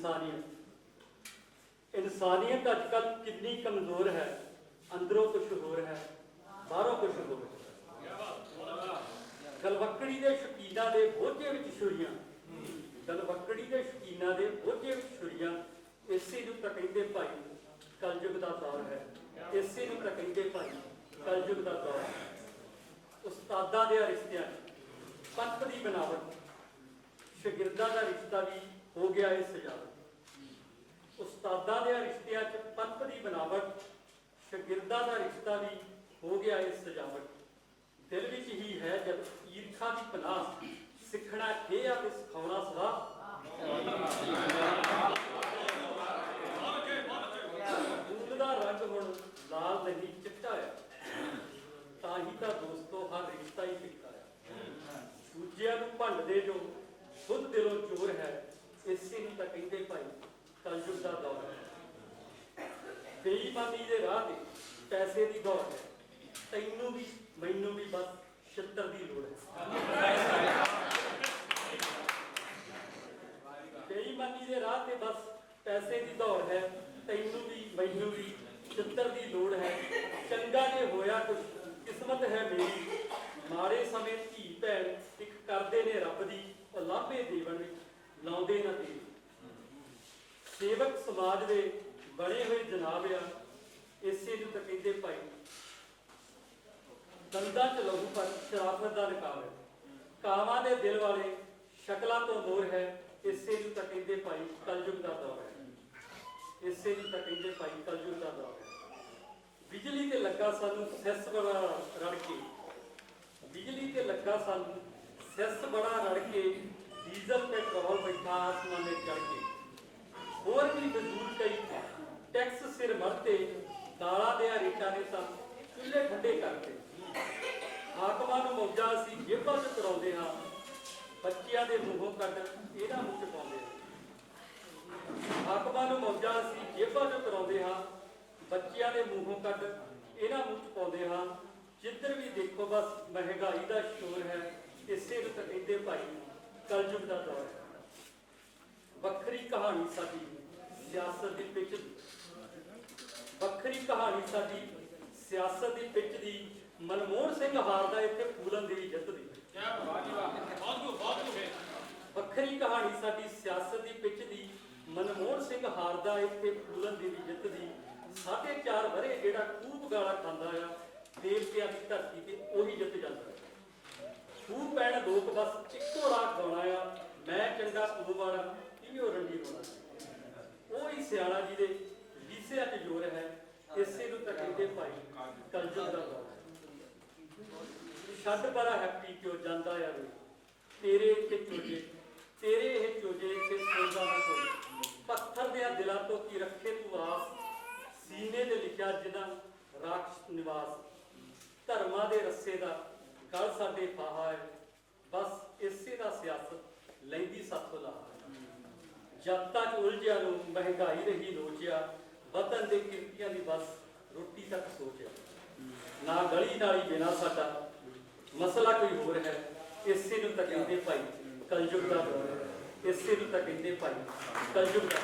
ਇਨਸਾਨੀਅਤ। ਇਨਸਾਨੀਅਤ ਅੱਜ ਕੱਲ੍ਹ ਕਿੰਨੀ ਕਮਜ਼ੋਰ ਹੈ, ਅੰਦਰੋਂ ਕੁਝ ਹੋਰ ਹੈ, ਬਾਹਰੋਂ ਕੁਝ ਹੋਰ ਹੈ। ਗਲਵੱਕੜੀ ਦੇ ਸ਼ਕੀਨਾਂ ਦੇ ਬੋਝੇ ਵਿੱਚ ਛੁਰੀਆਂ। ਗਲਵੱਕੜੀ ਦੇ ਸ਼ਕੀਨਾਂ ਦੇ ਬੋਝੇ ਵਿੱਚ ਛੁਰੀਆਂ, ਇਸੇ ਨੂੰ ਤਾਂ ਕਹਿੰਦੇ ਭਾਈ ਕਲਯੁਗ ਦਾ ਦੌਰ ਹੈ। ਇਸੇ ਨੂੰ ਤਾਂ ਕਹਿੰਦੇ ਭਾਈ ਕਲਯੁਗ ਦਾ ਦੌਰ ਹੈ। ਉਸਤਾਦਾਂ ਦੇ ਰਿਸ਼ਤਿਆਂ ਪੰਥ ਦੀ ਬਣਾਵਟ, ਸ਼ਾਗਿਰਦਾਂ ਦਾ ਰਿਸ਼ਤਾ ਵੀ ਹੋ ਗਿਆ ਇਹ ਸਜਾਵਟ ਉਸਤਾਦਾਂ ਦੇ ਰਿਸ਼ਤਿਆਂ 'ਚ ਪੰਥ ਦੀ ਬਣਾਵਟ ਸ਼ਾਗਿਰਦਾਂ ਦਾ ਰਿਸ਼ਤਾ ਵੀ ਹੋ ਗਿਆ ਇਹ ਸਜਾਵਟ। ਦਿਲ ਵਿੱਚ ਹੀ ਹੈ ਜਦ ਈਰਖਾ ਦੀ ਪਨਾਹ ਸਿੱਖਣਾ ਕੀ ਆ ਤੇ ਸਿਖਾਉਣਾ ਸਵਾ। ਦਾ ਰੰਗ ਹੁਣ ਲਾਲ ਨਹੀਂ, ਚਿੱਟਾ ਆ। ਤਾਂ ਹੀ ਤਾਂ ਦੋਸਤੋ ਹਰ ਰਿਸ਼ਤਾ ਹੀ ਫਿੱਕਾ ਆ। ਦੂਜਿਆਂ ਨੂੰ ਭੰਡਦੇ ਜੋ ਖੁਦ ਦਿਲੋਂ ਚੋਰ ਹੈ ਇਸੇ ਨੂੰ ਤਾਂ ਕਹਿੰਦੇ ਭਾਈ ਕਲਯੁਗ ਦਾ ਦੌਰ ਹੈ ਬੇਈਮਾਨੀ ਦੇ ਰਾਹ ਤੇ ਪੈਸੇ ਦੀ ਦੌੜ ਹੈ। ਤੈਨੂੰ ਵੀ, ਮੈਨੂੰ ਵੀ ਬਸ ਛਿੱਤਰ ਦੀ ਲੋੜ ਹੈ। ਬੇਈਮਾਨੀ ਦੇ ਰਾਹ ਤੇ ਬਸ ਪੈਸੇ ਦੀ ਦੌੜ ਹੈ। ਤੈਨੂੰ ਵੀ, ਮੈਨੂੰ ਵੀ ਛਿੱਤਰ ਦੀ ਲੋੜ ਹੈ। ਚੰਗਾ ਜੇ ਹੋਇਆ ਕੁਝ ਕਿਸਮਤ ਹੈ ਮੇਰੀ। ਮਾੜੇ ਸਮੇਂ ਧੀ ਭੈਣ ਇੱਕ ਕਰਦੇ ਨੇ ਰੱਬ ਦੀ, ਉਹ ਲਾਭੇ ਦੇਵਨ ਵਿੱਚ। ਲਾਉਂਦੇ ਨਾ ਦੇ ਸੇਵਕ ਸਮਾਜ ਦੇ ਬਣੇ ਹੋਏ ਜਨਾਬ ਆ, ਇਸੇ ਨੂੰ ਤਾਂ ਕਹਿੰਦੇ ਭਾਈ, ਦੰਦਾਂ ਚ ਲਹੂ ਪਰ ਸ਼ਰਾਫਤ ਦਾ ਨਕਾਬ ਹੈ। ਕਾਵਾਂ ਦੇ ਦਿਲ ਵਾਲੇ ਸ਼ਕਲਾਂ ਤੋਂ ਦੂਰ ਹੈ, ਇਸੇ ਨੂੰ ਤਾਂ ਕਹਿੰਦੇ ਭਾਈ ਕਲਯੁਗ ਦਾ ਦੌਰ ਹੈ। ਇਸੇ ਨੂੰ ਤਾਂ ਕਹਿੰਦੇ ਭਾਈ ਕਲਯੁਗ ਦਾ ਦੌਰ ਹੈ। ਬਿਜਲੀ ਤੇ ਲੱਗਾ ਸਾਨੂੰ ਸੈਸ ਬੜਾ ਰੜ ਕੇ, ਬਿਜਲੀ ਤੇ ਲੱਗਾ ਸਾਨੂੰ ਸਿਸ ਬੜਾ ਰੜ ਕੇ ਡੀਜ਼ਲ ਪੈਟਰੋਲ ਬੈਠਾ ਆਸਮਾਨੇ ਚੜ ਕੇ ਹੋਰ ਵੀ ਬਜ਼ੁਰਗ ਕਈ ਟੈਕਸ ਸਿਰ ਮਰਤੇ ਦਾਲਾਂ ਦੇ ਰੇਟਾਂ ਨੇ ਤਾਂ ਚੁੱਲ੍ਹੇ ਠੰਡੇ ਕਰਤੇ। ਹਾਕਮਾਂ ਨੂੰ ਮੌਜਾਂ ਅਸੀਂ ਜੇਬਾਂ 'ਚ ਕਰਾਉਂਦੇ ਹਾਂ। ਬੱਚਿਆਂ ਦੇ ਮੂੰਹੋਂ ਕੱਢ ਇਹਨਾਂ ਮੂੰਹ 'ਚ ਪਾਉਂਦੇ ਹਾਂ। ਹਾਕਮਾਂ ਨੂੰ ਮੌਜਾਂ ਅਸੀਂ ਜੇਬਾਂ 'ਚ ਕਰਾਉਂਦੇ ਹਾਂ। ਬੱਚਿਆਂ ਦੇ ਮੂੰਹੋਂ ਕੱਢ ਇਹਨਾਂ ਮੂੰਹ 'ਚ ਹਾਂ। ਜਿੱਧਰ ਵੀ ਦੇਖੋ ਬਸ ਮਹਿੰਗਾਈ ਦਾ ਸ਼ੋਰ ਹੈ ਇਸੇ ਨੂੰ ਤਾਂ ਭਾਈ। ਕਲਯੁਗ ਦਾ ਦੌਰ ਹੈ। ਵੱਖਰੀ ਕਹਾਣੀ ਸਾਡੀ ਸਿਆਸਤ ਦੀ ਦੀ। ਵੱਖਰੀ ਕਹਾਣੀ ਸਾਡੀ ਸਿਆਸਤ ਦੀ ਪਿੱਚ ਦੀ। ਮਨਮੋਹਨ ਸਿੰਘ ਹਾਰਦਾ ਇੱਥੇ ਫੂਲਨ ਦੇਵੀ ਜਿੱਤਦੀ ਵੱਖਰੀ ਕਹਾਣੀ ਸਾਡੀ ਸਿਆਸਤ ਦੀ ਪਿੱਚ ਦੀ। ਮਨਮੋਹਨ ਸਿੰਘ ਹਾਰਦਾ ਇੱਥੇ ਫੂਲਨ ਦੇਵੀ ਜਿੱਤਦੀ ਸਾਢੇ ਚਾਰ ਵਰੇ ਜਿਹੜਾ ਖੂਬ ਗਾਲਾ ਖਾਂਦਾ ਆ ਦੇਵਤਿਆਂ ਦੀ ਧਰਤੀ ਤੇ ਉਹੀ ਜਿੱਤ ਜਾਂਦਾ ਹੈ ਖੂਬ ਪੈਣ ਲੋਕ ਬਸ ਇੱਕੋ ਰਾਗ ਗਾਉਣਾ ਆ, ਮੈਂ ਚੰਗਾ ਤੂੰ ਵਾਲਾ ਕਿਵੇਂ ਉਹ ਰੰਡੀ ਹੋਣਾ ਉਹ ਹੀ ਸਿਆਣਾ ਜੀ ਦੇ ਲੀਸਿਆਂ 'ਚ ਜੋਰ ਹੈ, ਇਸੇ ਨੂੰ ਤਾਂ ਭਾਈ ਕਲਯੁਗ ਦਾ ਦੌਰ ਛੱਡ ਬੜਾ ਹੈਪੀ ਕਿਉਂ ਜਾਂਦਾ ਆ ਵੇ ਤੇਰੇ ਇੱਥੇ ਚੋਜੇ, ਤੇਰੇ ਇਹ ਚੋਜੇ ਤੇ ਸੋਦਾ ਨਾ ਕੋਈ। ਪੱਥਰ ਦੇ ਦਿਲਾਂ ਤੋਂ ਕੀ ਰੱਖੇ ਤੂੰ ਆਸ? ਸੀਨੇ ਤੇ ਲਿਖਿਆ ਜਿਨ੍ਹਾਂ ਰਾਖਸ਼ ਨਿਵਾਸ। ਧਰਮਾਂ ਦੇ ਰੱਸੇ ਦਾ ਗਲ ਸਾਡੇ ਫਾਹਾ ਹੈ, ਬਸ ਇਸੇ ਦਾ ਸਿਆਸਤ ਲੈਂਦੀ ਸਾਥੋਂ ਲਾ ਜਦ ਤੱਕ ਉਲਝਿਆ ਨੂੰ ਮਹਿੰਗਾਈ ਰਹੀ ਲੋਚਿਆ, ਵਤਨ ਦੇ ਕਿਰਤੀਆਂ ਦੀ ਬਸ ਰੋਟੀ ਤੱਕ ਸੋਚਿਆ। ਨਾ ਗਲੀ ਨਾਲੀ ਬਿਨਾ ਸਾਡਾ, ਮਸਲਾ ਕੋਈ ਹੋਰ ਹੈ, ਇਸੇ ਨੂੰ ਤਾਂ ਕਹਿੰਦੇ ਭਾਈ, ਕਲਯੁਗ ਦਾ ਦੌਰ ਇਸੇ ਨੂੰ ਤਾਂ ਕਹਿੰਦੇ ਭਾਈ, ਕਲਯੁਗ ਦਾ